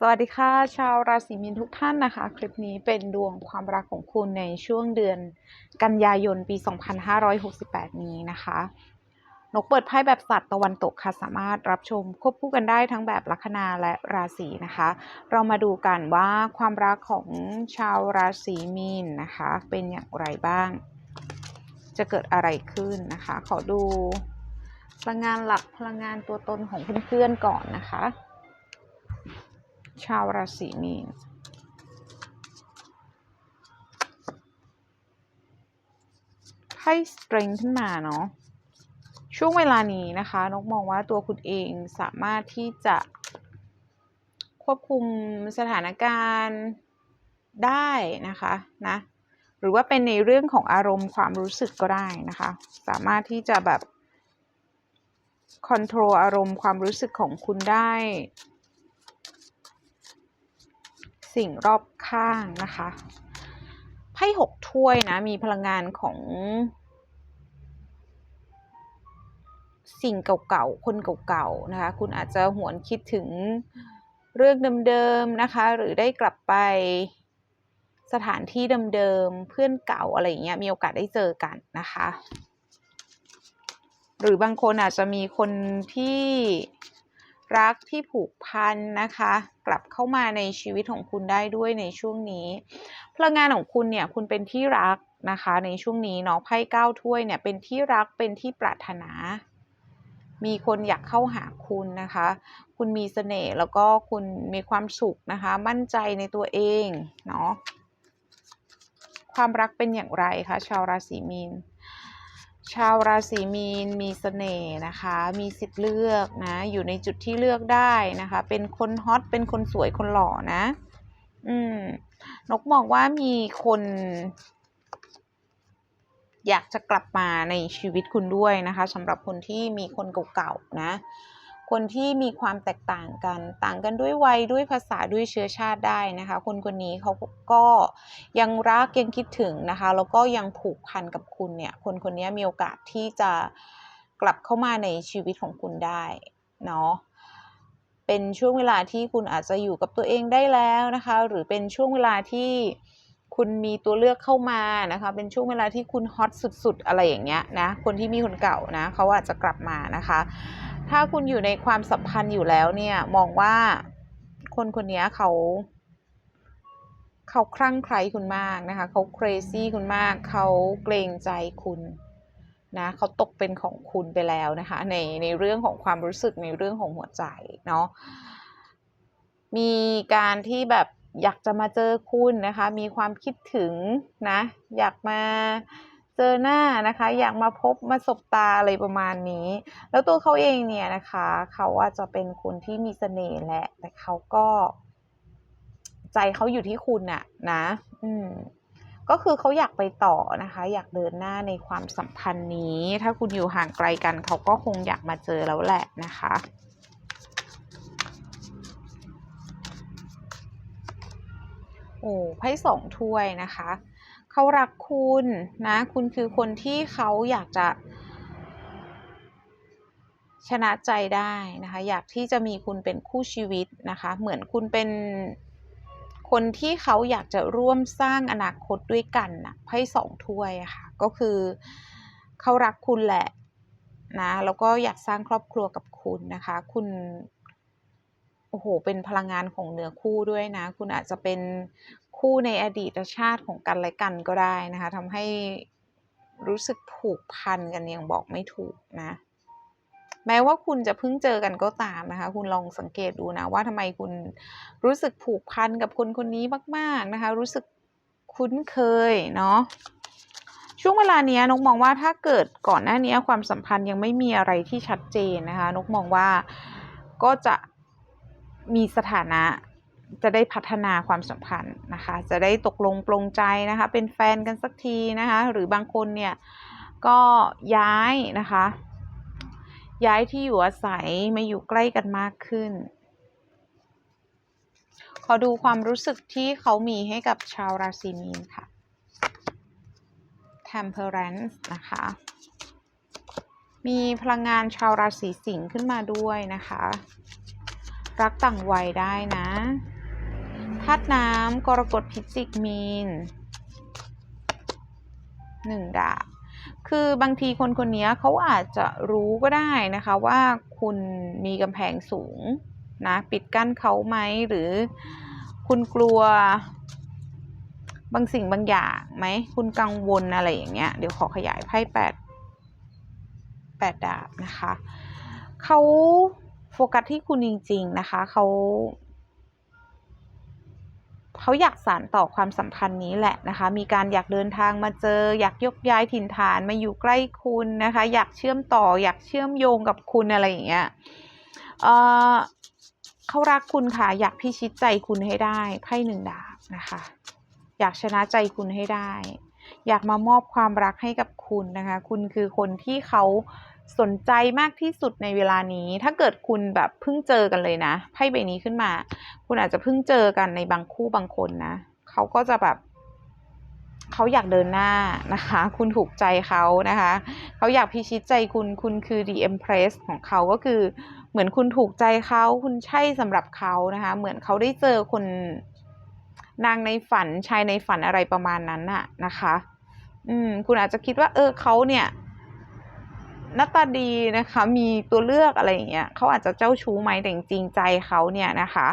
สวัสดีค่ะ ชาวราศีมีนทุกท่านนะคะ คลิปนี้เป็นดวงความรักของคุณในช่วงเดือนกันยายนปี 2568 นี้นะคะนกเปิดไพ่แบบสัตว์ตะวันตกค่ะสามารถรับชมควบคู่กันได้ทั้งแบบลัคนาและราศีนะคะ เรามาดูกันว่าความรักของชาวราศีมีนนะคะ เป็นอย่างไรบ้าง จะเกิดอะไรขึ้นนะคะ ขอดูพลังงานหลักพลังงานตัวตนของเพื่อนๆก่อนนะคะ ชาวราศีมีนไพ่สตริงขึ้นมาเนาะช่วงเวลานี้นะคะนกมองว่าตัวคุณเองสามารถที่จะควบคุมสถานการณ์ได้นะคะนะหรือว่าเป็นในเรื่องของอารมณ์ความรู้สึกก็ได้นะคะ สามารถที่จะแบบคอนโทรลอารมณ์ความรู้สึกของคุณได้ สิ่งรอบข้างนะคะไพ่หกถ้วยนะมีพลังงานของ สิ่งเก่าๆคนเก่าๆนะคะ คุณอาจจะหวนคิดถึงเรื่องเดิมๆนะคะ หรือได้กลับไปสถานที่เดิมๆเพื่อนเก่าอะไรอย่างเงี้ยมีโอกาสได้เจอกันนะคะ หรือบางคนอาจจะมีคนที่ รักที่ผูกพันนะคะ กลับเข้ามาในชีวิตของคุณได้ด้วยในช่วงนี้ พลังงานของคุณเนี่ยคุณเป็นที่รักนะคะ ในช่วงนี้เนาะไพ่เก้าถ้วยเนี่ยเป็นที่รักเป็นที่ปรารถนา มีคนอยากเข้าหาคุณนะคะ คุณมีเสน่ห์แล้วก็คุณมีความสุขนะคะ มั่นใจในตัวเองเนาะความรักเป็นอย่างไรคะชาวราศีมีน ชาวราศีมีนมีเสน่ห์นะคะ มีสิทธิ์เลือกนะ อยู่ในจุดที่เลือกได้นะคะ เป็นคนฮอต เป็นคนสวย คนหล่อนะ อืม นกมองว่ามีคน อยากจะกลับมาในชีวิตคุณด้วยนะคะสำหรับคนที่มีคนเก่าๆนะ คนที่มีความแตกต่างกัน ต่างกันด้วยวัยด้วยภาษาด้วยเชื้อชาติได้นะคะ คนคนนี้เขาก็ยังรักยังคิดถึงนะคะ แล้วก็ยังผูกพันกับคุณเนี่ย คนคนนี้มีโอกาสที่จะกลับเข้ามาในชีวิตของคุณได้เนาะเป็นช่วงเวลาที่คุณอาจจะอยู่กับตัวเองได้แล้วนะคะ หรือเป็นช่วงเวลาที่คุณมีตัวเลือกเข้ามานะคะ เป็นช่วงเวลาที่คุณฮอตสุดๆ อะไรอย่างเงี้ยนะ คนที่มีคนเก่านะเขาอาจจะกลับมานะคะ ถ้าคุณอยู่ในความสัมพันธ์อยู่แล้วเนี่ย มองว่าคนคนนี้เขา เขาคลั่งไคล้คุณมากนะคะ เขา crazy คุณมาก เขาเกรงใจคุณนะเขาตกเป็นของคุณไปแล้วนะคะ ในในเรื่องของความรู้สึกในเรื่องของหัวใจเนาะมีการที่แบบอยากจะมาเจอคุณนะคะ มีความคิดถึงนะ อยากมา เจอหน้านะคะ อยากมาพบมาสบตาอะไรประมาณนี้ แล้วตัวเขาเองเนี่ยนะคะ เขาอาจจะเป็นคนที่มีเสน่ห์แหละ แต่เขาก็ ใจเขาอยู่ที่คุณน่ะนะ อืมก็คือเขาอยากไปต่อนะคะ อยากเดินหน้าในความสัมพันธ์นี้ ถ้าคุณอยู่ห่างไกลกัน เขาก็คงอยากมาเจอแล้วแหละนะคะโอ้ไพ่สองถ้วยนะคะ เขารักคุณนะ คุณคือคนที่เขาอยากจะชนะใจได้นะคะ อยากที่จะมีคุณเป็นคู่ชีวิตนะคะ เหมือนคุณเป็นคนที่เขาอยากจะร่วมสร้างอนาคตด้วยกันนะไพ่สองถ้วยค่ะ ก็คือเขารักคุณแหละนะแล้วก็อยากสร้างครอบครัวกับคุณนะคะ คุณโอ้โหเป็นพลังงานของเนื้อคู่ด้วยนะ คุณอาจจะเป็น คู่ในอดีตชาติของกันและกันก็ได้นะคะทำให้รู้สึกผูกพันกันยังบอกไม่ถูกนะ แม้ว่าคุณจะเพิ่งเจอกันก็ตามนะคะ คุณลองสังเกตดูนะว่าทำไมคุณรู้สึกผูกพันกับคนคนนี้มาก ๆนะคะ รู้สึกคุ้นเคยเนาะช่วงเวลานี้นกมองว่าถ้าเกิดก่อนหน้านี้ความสัมพันธ์ยังไม่มีอะไรที่ชัดเจนนะคะ นกมองว่าก็จะมีสถานะ จะได้พัฒนาความสัมพันธ์นะคะ จะได้ตกลงปลงใจนะคะ เป็นแฟนกันสักทีนะคะ หรือบางคนเนี่ยก็ย้ายนะคะ ย้ายที่อยู่อาศัยมาอยู่ใกล้กันมากขึ้น ขอดูความรู้สึกที่เขามีให้กับชาวราศีมีนค่ะ temperance นะคะ มีพลังงานชาวราศีสิงห์ขึ้นมาด้วยนะคะ รักต่างวัยได้นะ ธาตุน้ำกรกฎพิจิกมีนหนึ่งดาบคือบางทีคนคนนี้เขาอาจจะรู้ก็ได้นะคะว่าคุณมีกำแพงสูงนะปิดกั้นเขาไหมหรือคุณกลัวบางสิ่งบางอย่างไหมคุณกังวลอะไรอย่างเงี้ยเดี๋ยวขอขยายไพ่แปดแปดดาบนะคะเขาโฟกัสที่คุณจริง ๆ นะคะเขา เขาอยากสานต่อความสัมพันธ์นี้แหละนะคะ มีการอยากเดินทางมาเจอ อยากยกย้ายถิ่นฐานมาอยู่ใกล้คุณนะคะ อยากเชื่อมต่อ อยากเชื่อมโยงกับคุณอะไรอย่างเงี้ยเออเขารักคุณค่ะ อยากพิชิตใจคุณให้ได้ไพ่หนึ่งดาบนะคะ อยากชนะใจคุณให้ได้ อยากมามอบความรักให้กับคุณนะคะ คุณคือคนที่เขา สนใจมากที่สุดในเวลานี้ ถ้าเกิดคุณแบบเพิ่งเจอกันเลยนะไพ่ใบนี้ขึ้นมา คุณอาจจะเพิ่งเจอกันในบางคู่บางคนนะเขาก็จะแบบเขาอยากเดินหน้านะคะ คุณถูกใจเขานะคะ เขาอยากพิชิตใจคุณ คุณคือ the empress ของเขาก็คือ เหมือนคุณถูกใจเขา คุณใช่สำหรับเขานะคะ เหมือนเขาได้เจอคนนางในฝันชายในฝันอะไรประมาณนั้นน่ะนะคะ อืม คุณอาจจะคิดว่า เออเขาเนี่ย หน้าตาดีนะคะ มีตัวเลือกอะไรอย่างเงี้ยเขาอาจจะเจ้าชู้ไหมแต่จริงใจเขาเนี่ยนะคะ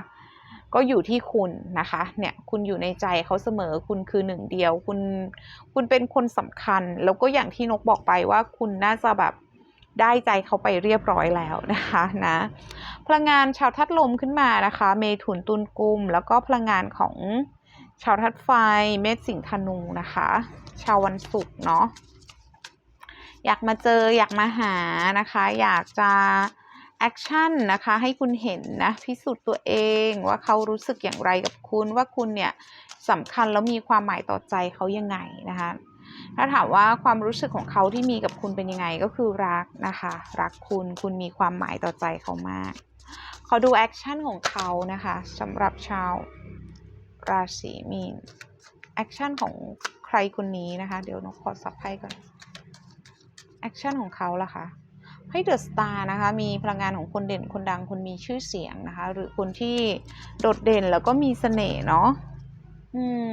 ก็อยู่ที่คุณนะคะ เนี่ยคุณอยู่ในใจเขาเสมอคุณคือหนึ่งเดียว คุณคุณเป็นคนสำคัญ แล้วก็อย่างที่นกบอกไปว่าคุณน่าจะแบบได้ใจเขาไปเรียบร้อยแล้วนะคะนะพลังงานชาวธาตุลมขึ้นมานะคะ เมถุนตุลกุม แล้วก็พลังงานของชาวธาตุไฟเมษสิงธนูนะคะ ชาววันศุกร์เนาะ อยากมาเจออยากมาหานะคะ อยากจะแอคชั่นนะคะให้คุณเห็นนะพิสูจน์ตัวเองว่าเขารู้สึกอย่างไรกับคุณว่าคุณเนี่ยสำคัญแล้วมีความหมายต่อใจเขายังไงนะคะถ้าถามว่าความรู้สึกของเขาที่มีกับคุณเป็นยังไงก็คือรักนะคะ รักคุณคุณมีความหมายต่อใจเขามาก ขอดูแอคชั่นของเขานะคะสำหรับชาวราศีมีนแอคชั่นของใครคนนี้นะคะ เดี๋ยวนกขอสับไพ่ก่อน แอคชั่นของเขาล่ะคะให้เดอะสตาร์นะคะมีพลังงานของคนเด่นคนดังคนมีชื่อเสียงนะคะ หรือคนที่โดดเด่นแล้วก็มีเสน่ห์เนาะอืม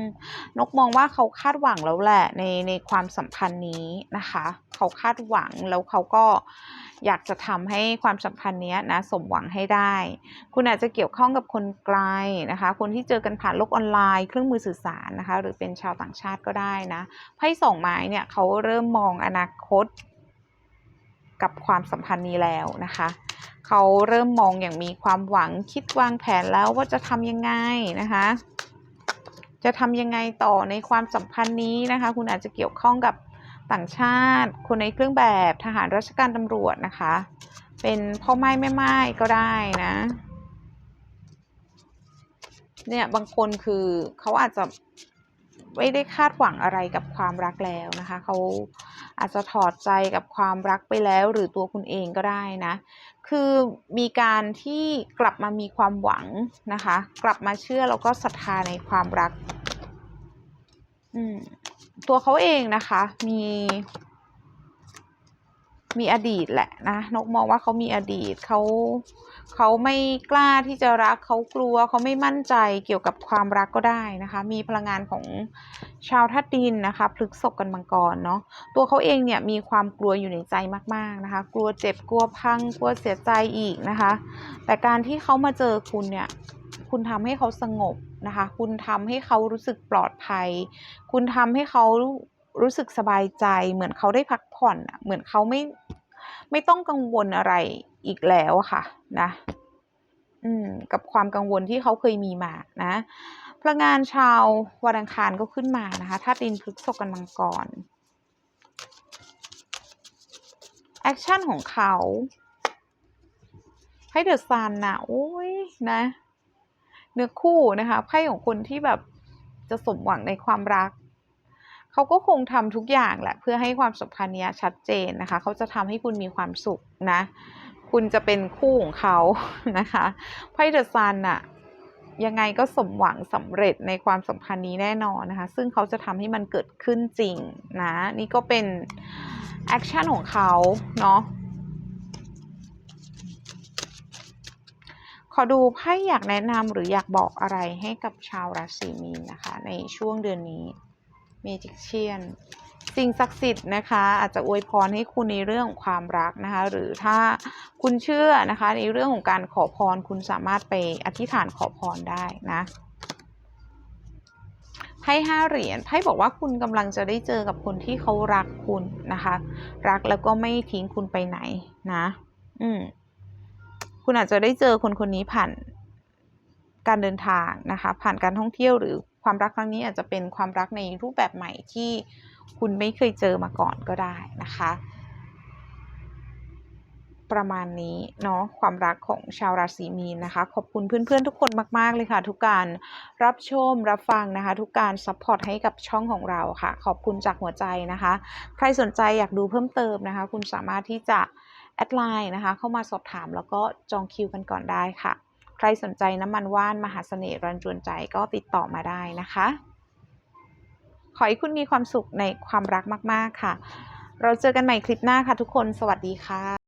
นกมองว่าเขาคาดหวังแล้วแหละในในความสัมพันธ์นี้นะคะ เขาคาดหวังแล้วเขาก็อยากจะทำให้ความสัมพันธ์นี้นะสมหวังให้ได้ คุณอาจจะเกี่ยวข้องกับคนไกลนะคะ คนที่เจอกันผ่านโลกออนไลน์ เครื่องมือสื่อสารนะคะ หรือเป็นชาวต่างชาติก็ได้นะไพ่สองไม้เนี่ยเขาเริ่มมองอนาคต กับความสัมพันธ์นี้แล้วนะคะ เขาเริ่มมองอย่างมีความหวังคิดวางแผนแล้วว่าจะทำยังไงนะคะ จะทำยังไงต่อในความสัมพันธ์นี้นะคะ คุณอาจจะเกี่ยวข้องกับต่างชาติ คนในเครื่องแบบทหารราชการตำรวจนะคะ เป็นพ่อไม้แม่ไม้ก็ได้นะเนี่ยบางคนคือเขาอาจจะ ไม่ได้คาดหวังอะไรกับความรักแล้วนะคะ เขาอาจจะถอดใจกับความรักไปแล้วหรือตัวคุณเองก็ได้นะ คือมีการที่กลับมามีความหวังนะคะ กลับมาเชื่อแล้วก็ศรัทธาในความรัก อืมตัวเขาเองนะคะ มีมีอดีตแหละนะนกมองว่าเขามีอดีตเขา เขาไม่กล้าที่จะรักเขากลัวเขาไม่มั่นใจเกี่ยวกับความรักก็ได้นะคะ มีพลังงานของชาวธาตุดินนะคะพฤกษกกันมังกรเนาะตัวเขาเองเนี่ยมีความกลัวอยู่ในใจมากๆนะคะ กลัวเจ็บกลัวพังกลัวเสียใจอีกนะคะ แต่การที่เขามาเจอคุณเนี่ยคุณทำให้เขาสงบนะคะ คุณทำให้เขารู้สึกปลอดภัย คุณทำให้เขารู้สึกสบายใจ เหมือนเขาได้พักผ่อนเหมือนเขาไม่ไม่ต้องกังวลอะไร อีกแล้วอะค่ะนะอืมกับความกังวลที่เขาเคยมีมานะพลังงานชาววันอังคารก็ขึ้นมานะคะธาตุดินพฤกษกันมังกรแอคชั่นของเขา ให้เดอะซันนะโอ้ยนะ เนื้อคู่นะคะไพ่ของคนที่แบบจะสมหวังในความรัก เขาก็คงทำทุกอย่างแหละ เพื่อให้ความสัมพันธ์เนี้ยชัดเจนนะคะ เขาจะทำให้คุณมีความสุขนะ คุณจะเป็นคู่ของเขานะคะไพ่เดอะซันอะยังไงก็สมหวังสำเร็จในความสัมพันธ์นี้แน่นอนนะคะ ซึ่งเขาจะทำให้มันเกิดขึ้นจริงนะ นี่ก็เป็นแอคชั่นของเขาเนาะขอดูไพ่อยากแนะนำหรืออยากบอกอะไรให้กับชาวราศีมีนนะคะ ในช่วงเดือนนี้ Magician สิ่งศักดิ์สิทธิ์นะคะ อาจจะอวยพรให้คุณในเรื่องของความรักนะคะ หรือถ้าคุณเชื่อนะคะ ในเรื่องของการขอพรคุณสามารถไปอธิษฐานขอพรได้นะไพ่ห้าเหรียญไพ่บอกว่าคุณกำลังจะได้เจอกับคนที่เขารักคุณนะคะ รักแล้วก็ไม่ทิ้งคุณไปไหนนะ อืมคุณอาจจะได้เจอคนคนนี้ผ่านการเดินทางนะคะ ผ่านการท่องเที่ยวหรือความรักครั้งนี้อาจจะเป็นความรักในรูปแบบใหม่ที่ คุณไม่เคยเจอมาก่อนก็ได้นะคะ ประมาณนี้เนาะความรักของชาวราศีมีนนะคะ ขอบคุณเพื่อนๆทุกคนมากๆเลยค่ะ ทุกการรับชมรับฟังนะคะ ทุกการซัพพอร์ตให้กับช่องของเราค่ะ ขอบคุณจากหัวใจนะคะ ใครสนใจอยากดูเพิ่มเติมนะคะ คุณสามารถที่จะแอดไลน์นะคะ เข้ามาสอบถามแล้วก็จองคิวกันก่อนได้ค่ะ ใครสนใจน้ำมันว่านมหาเสน่ห์รันจวนใจก็ติดต่อมาได้นะคะ ขอให้คุณมีความสุขในความรักมาก ๆ ค่ะ เราเจอกันใหม่คลิปหน้าค่ะทุกคน สวัสดีค่ะ